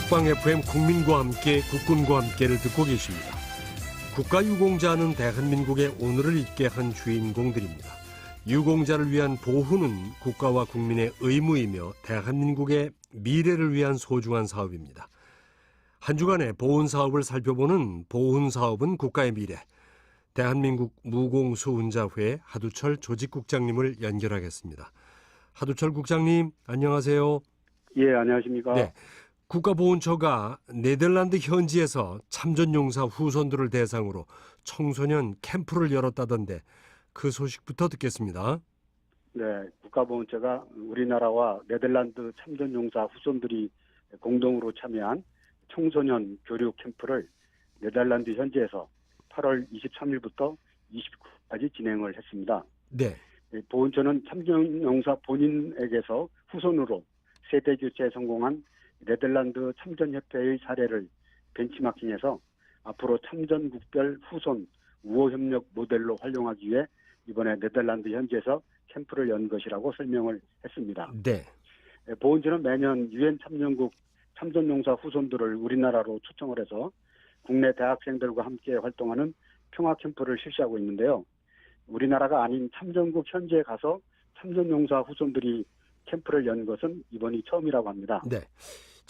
국방 FM 국민과 함께 국군과 함께를 듣고 계십니다. 국가유공자는 대한민국의 오늘을 있게 한 주인공들입니다. 유공자를 위한 보호는 국가와 국민의 의무이며 대한민국의 미래를 위한 소중한 사업입니다. 한 주간의 보훈 사업을 살펴보는 보훈 사업은 국가의 미래. 대한민국 무공수훈자회 하두철 조직국장님을 연결하겠습니다. 하두철 국장님, 안녕하세요. 예, 안녕하십니까. 네. 국가보훈처가 네덜란드 현지에서 참전용사 후손들을 대상으로 청소년 캠프를 열었다던데 그 소식부터 듣겠습니다. 네, 국가보훈처가 우리나라와 네덜란드 참전용사 후손들이 공동으로 참여한 청소년 교류 캠프를 네덜란드 현지에서 8월 23일부터 29일까지 진행을 했습니다. 네. 이 보훈처는 참전용사 본인에게서 후손으로 세대 교체에 성공한 네덜란드 참전협회의 사례를 벤치마킹해서 앞으로 참전국별 후손 우호협력 모델로 활용하기 위해 이번에 네덜란드 현지에서 캠프를 연 것이라고 설명을 했습니다. 네. 예, 보훈처는 매년 유엔 참전국 참전용사 후손들을 우리나라로 초청을 해서 국내 대학생들과 함께 활동하는 평화 캠프를 실시하고 있는데요. 우리나라가 아닌 참전국 현지에 가서 참전용사 후손들이 캠프를 연 것은 이번이 처음이라고 합니다. 네.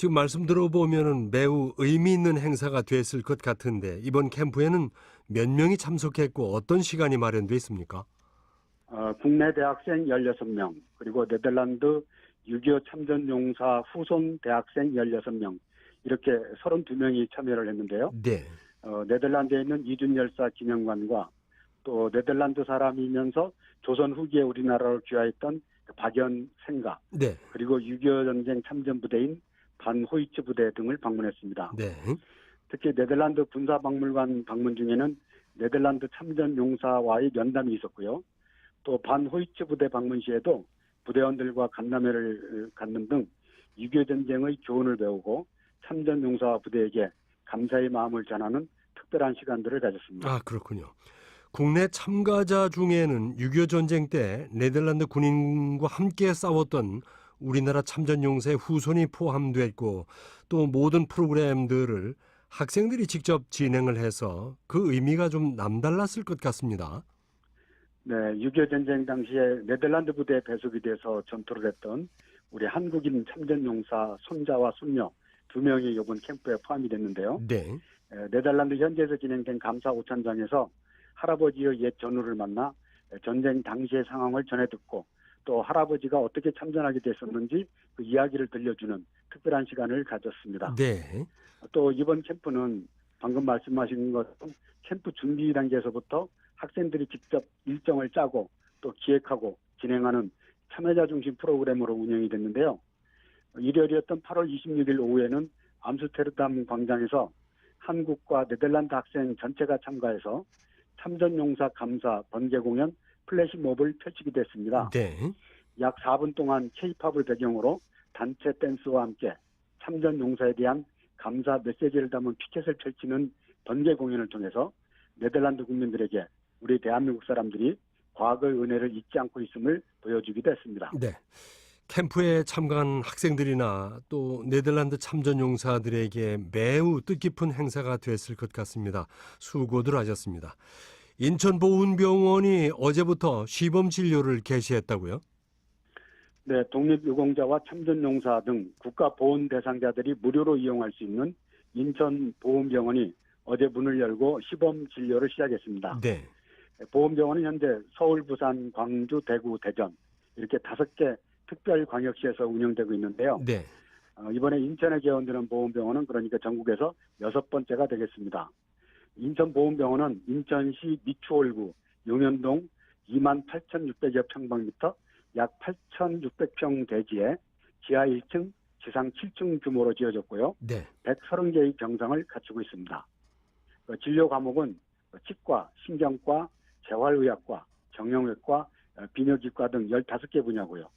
지금 말씀 들어보면은 매우 의미 있는 행사가 됐을 것 같은데 이번 캠프에는 몇 명이 참석했고 어떤 시간이 마련돼 있습니까? 어, 국내 대학생 16명, 그리고 네덜란드 6.25 참전용사 후손 대학생 16명, 이렇게 32명이 참여를 했는데요. 네. 어, 네덜란드에 있는 이준 열사 기념관과 또 네덜란드 사람이면서 조선 후기에 우리나라로 귀화했던 그 박연 생가 네. 그리고 6.25 전쟁 참전 부대인 반 호이츠 부대 등을 방문했습니다. 네. 특히 네덜란드 군사박물관 방문 중에는 네덜란드 참전 용사와의 면담이 있었고요. 또 반 호이츠 부대 방문 시에도 부대원들과 간담회를 갖는 등 6.25 전쟁의 교훈을 배우고 참전 용사 부대에게 감사의 마음을 전하는 특별한 시간들을 가졌습니다. 아, 그렇군요. 국내 참가자 중에는 6.25 전쟁 때 네덜란드 군인과 함께 싸웠던 우리나라 참전용사의 후손이 포함됐고 또 모든 프로그램들을 학생들이 직접 진행을 해서 그 의미가 좀 남달랐을 것 같습니다. 네, 6.25 전쟁 당시에 네덜란드 부대에 배속이 돼서 전투를 했던 우리 한국인 참전용사 손자와 손녀 두 명이 이번 캠프에 포함이 됐는데요. 네. 에, 네덜란드 현지에서 진행된 감사 오찬장에서 할아버지의 옛 전우를 만나 에, 전쟁 당시의 상황을 전해 듣고 또 할아버지가 어떻게 참전하게 됐었는지 그 이야기를 들려주는 특별한 시간을 가졌습니다. 네. 또 이번 캠프는 방금 말씀하신 것처럼 캠프 준비 단계에서부터 학생들이 직접 일정을 짜고 또 기획하고 진행하는 참여자 중심 프로그램으로 운영이 됐는데요. 일요일이었던 8월 26일 오후에는 암스테르담 광장에서 한국과 네덜란드 학생 전체가 참가해서 참전용사 감사 번개 공연 플래시몹을 펼치게 됐습니다. 네. 약 4분 동안 케이팝을 배경으로 단체 댄스와 함께 참전 용사에 대한 감사 메시지를 담은 피켓을 펼치는 번개 공연을 통해서 네덜란드 국민들에게 우리 대한민국 사람들이 과거의 은혜를 잊지 않고 있음을 보여주기도 했습니다. 네. 캠프에 참가한 학생들이나 또 네덜란드 참전 용사들에게 매우 뜻깊은 행사가 됐을 것 같습니다. 수고들 하셨습니다. 인천보훈병원이 어제부터 시범 진료를 개시했다고요? 네, 독립유공자와 참전용사 등 국가보훈 대상자들이 무료로 이용할 수 있는 인천보훈병원이 어제 문을 열고 시범 진료를 시작했습니다. 네. 보험병원은 현재 서울, 부산, 광주, 대구, 대전 이렇게 다섯 개 특별 광역시에서 운영되고 있는데요. 네. 어, 이번에 인천에 개원되는 보험병원은 그러니까 전국에서 여섯 번째가 되겠습니다. 인천보험병원은 인천시 미추홀구 용현동 2만 8,600여 평방미터 약 8,600평 대지에 지하 1층, 지상 7층 규모로 지어졌고요. 네. 130개의 병상을 갖추고 있습니다. 그 진료 과목은 치과, 신경과, 재활의학과, 정형외과, 어, 비뇨기과 등 15개 분야고요.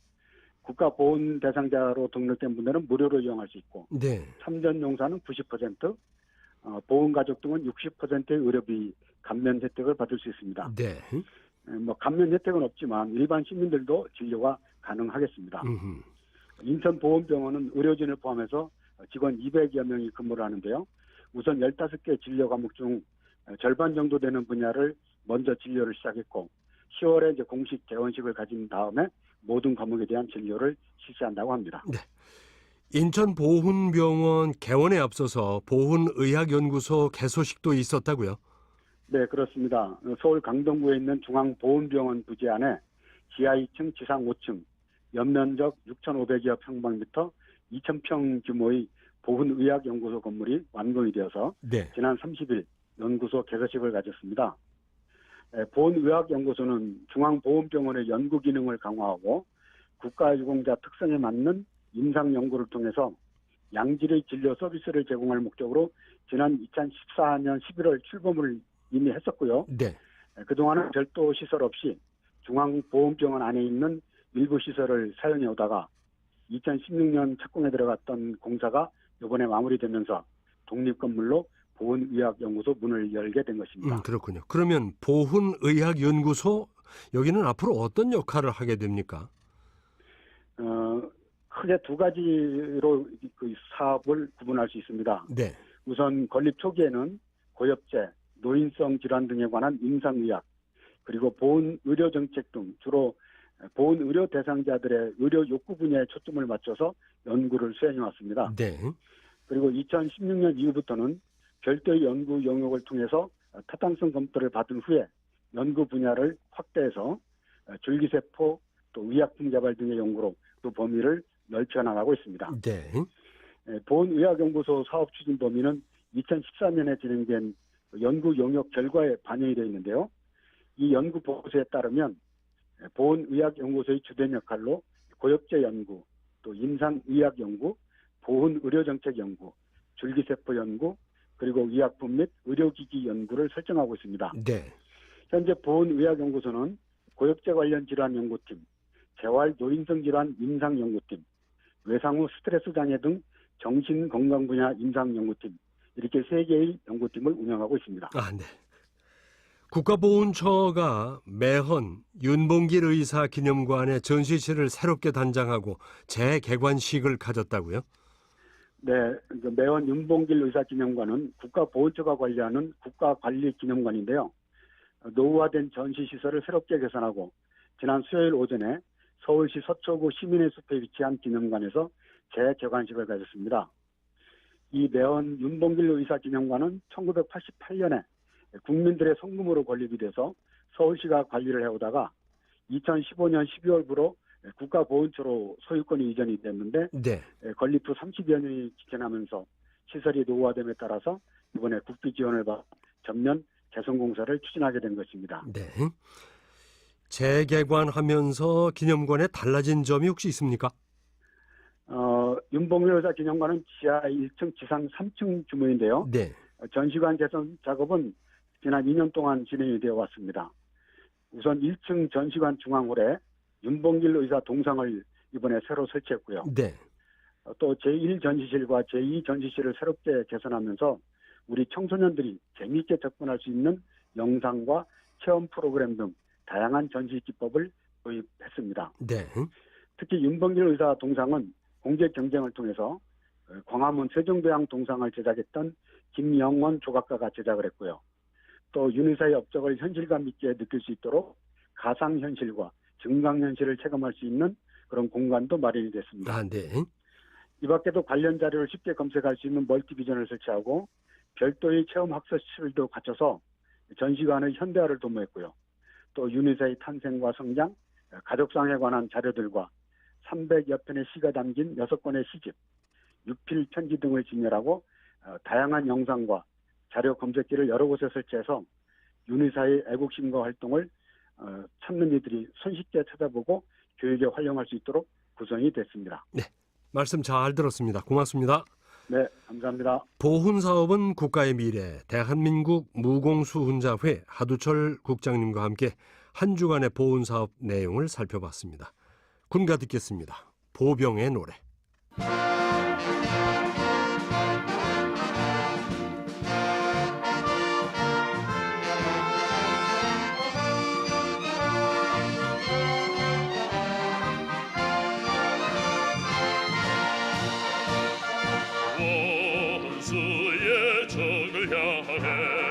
국가보훈 대상자로 등록된 분들은 무료로 이용할 수 있고 네. 참전용사는 90%, 어, 보훈가족 등은 60%의 의료비 감면 혜택을 받을 수 있습니다. 네. 에, 뭐 감면 혜택은 없지만 일반 시민들도 진료가 가능하겠습니다. 음흠. 인천보훈병원은 의료진을 포함해서 직원 200여 명이 근무를 하는데요. 우선 15개 진료 과목 중 절반 정도 되는 분야를 먼저 진료를 시작했고 10월에 이제 공식 개원식을 가진 다음에 모든 과목에 대한 진료를 실시한다고 합니다. 인천 보훈병원 개원에 앞서서 보훈의학연구소 개소식도 있었다고요? 네, 그렇습니다. 서울 강동구에 있는 중앙보훈병원 부지 안에 지하 2층, 지상 5층, 연면적 6,500여 평방미터, 2,000평 규모의 보훈의학연구소 건물이 완공이 되어서 네. 지난 30일 연구소 개소식을 가졌습니다. 에, 보훈의학연구소는 중앙보훈병원의 연구 기능을 강화하고 국가유공자 특성에 맞는 임상 연구를 통해서 양질의 진료 서비스를 제공할 목적으로 지난 2014년 11월 출범을 이미 했었고요. 네. 에, 그동안은 별도 시설 없이 중앙보훈병원 안에 있는 일부 시설을 사용해 오다가 2016년 착공에 들어갔던 공사가 이번에 마무리되면서 독립 건물로 보훈의학연구소 문을 열게 된 것입니다. 음, 그렇군요. 그러면 보훈의학연구소 여기는 앞으로 어떤 역할을 하게 됩니까? 어, 크게 두 가지로 그 사업을 구분할 수 있습니다. 네. 우선 건립 초기에는 고엽제, 노인성 질환 등에 관한 임상의학, 그리고 보훈 의료 정책 등 주로 보훈 의료 대상자들의 의료 욕구 분야에 초점을 맞춰서 연구를 수행해 왔습니다. 네. 그리고 2016년 이후부터는 별도의 연구 영역을 통해서 타당성 검토를 받은 후에 연구 분야를 확대해서 줄기세포 또 의약품 개발 등의 연구로 그 범위를 나가고 있습니다. 네. 예, 보훈의학연구소 사업 추진 범위는 2014년에 진행된 연구 영역 결과에 반영이 되어 있는데요. 이 연구 보고서에 따르면 보훈의학연구소의 주된 역할로 고엽제 연구, 또 임상의학 연구, 보훈의료정책 연구, 줄기세포 연구, 그리고 의약품 및 의료기기 연구를 설정하고 있습니다. 네. 현재 보훈의학연구소는 고엽제 관련 질환 연구팀, 재활 노인성 질환 임상 연구팀, 외상후 스트레스 장애 등 정신 건강 분야 임상 연구팀 이렇게 세 개의 연구팀을 운영하고 있습니다. 아, 네. 국가보훈처가 매헌 윤봉길 의사 기념관의 전시실을 새롭게 단장하고 재개관식을 가졌다고요? 네, 그 매원 윤봉길 의사 기념관은 국가보훈처가 관리하는 국가관리기념관인데요. 노후화된 전시시설을 새롭게 개선하고 지난 수요일 오전에 서울시 서초구 시민의 숲에 위치한 기념관에서 재개관식을 가졌습니다. 이 매원 윤봉길 의사 기념관은 1988년에 국민들의 성금으로 건립이 돼서 서울시가 관리를 해오다가 2015년 12월부로 국가보훈처로 소유권이 이전이 됐는데 네. 건립 후 30여 년이 지나면서 시설이 노후화됨에 따라서 이번에 국비 지원을 받아 전면 개선 공사를 추진하게 된 것입니다. 네. 재개관하면서 기념관에 달라진 점이 혹시 있습니까? 어, 윤봉길 의사 기념관은 지하 1층, 지상 3층 규모인데요. 네. 전시관 개선 작업은 지난 2년 동안 진행이 되어 왔습니다. 우선 1층 전시관 중앙홀에 윤봉길 의사 동상을 이번에 새로 설치했고요. 네. 어, 또 제1 전시실과 제2 전시실을 새롭게 개선하면서 우리 청소년들이 재미있게 접근할 수 있는 영상과 체험 프로그램 등 다양한 전시 기법을 도입했습니다. 네. 특히 윤봉길 의사 동상은 공개 경쟁을 통해서 어, 광화문 세종대왕 동상을 제작했던 김영원 조각가가 제작을 했고요. 또 윤 의사의 업적을 현실감 있게 느낄 수 있도록 가상현실과 증강현실을 체감할 수 있는 그런 공간도 마련이 됐습니다. 아, 네. 이 밖에도 관련 자료를 쉽게 검색할 수 있는 멀티비전을 설치하고 별도의 체험 학습실도 갖춰서 전시관의 현대화를 도모했고요. 또 윤희사의 탄생과 성장, 가족상에 관한 자료들과 300여 편의 시가 담긴 6권의 시집, 육필 편지 등을 진열하고 어, 다양한 영상과 자료 검색기를 여러 곳에 설치해서 윤희사의 애국심과 활동을 어, 찾는 이들이 손쉽게 찾아보고 교육에 활용할 수 있도록 구성이 됐습니다. 말씀 잘 들었습니다. 고맙습니다. 네, 감사합니다. 보훈 사업은 국가의 미래 대한민국 무공수훈자회 하두철 국장님과 함께 한 주간의 보훈 사업 내용을 살펴봤습니다. 군가 듣겠습니다. 보병의 노래. Jahre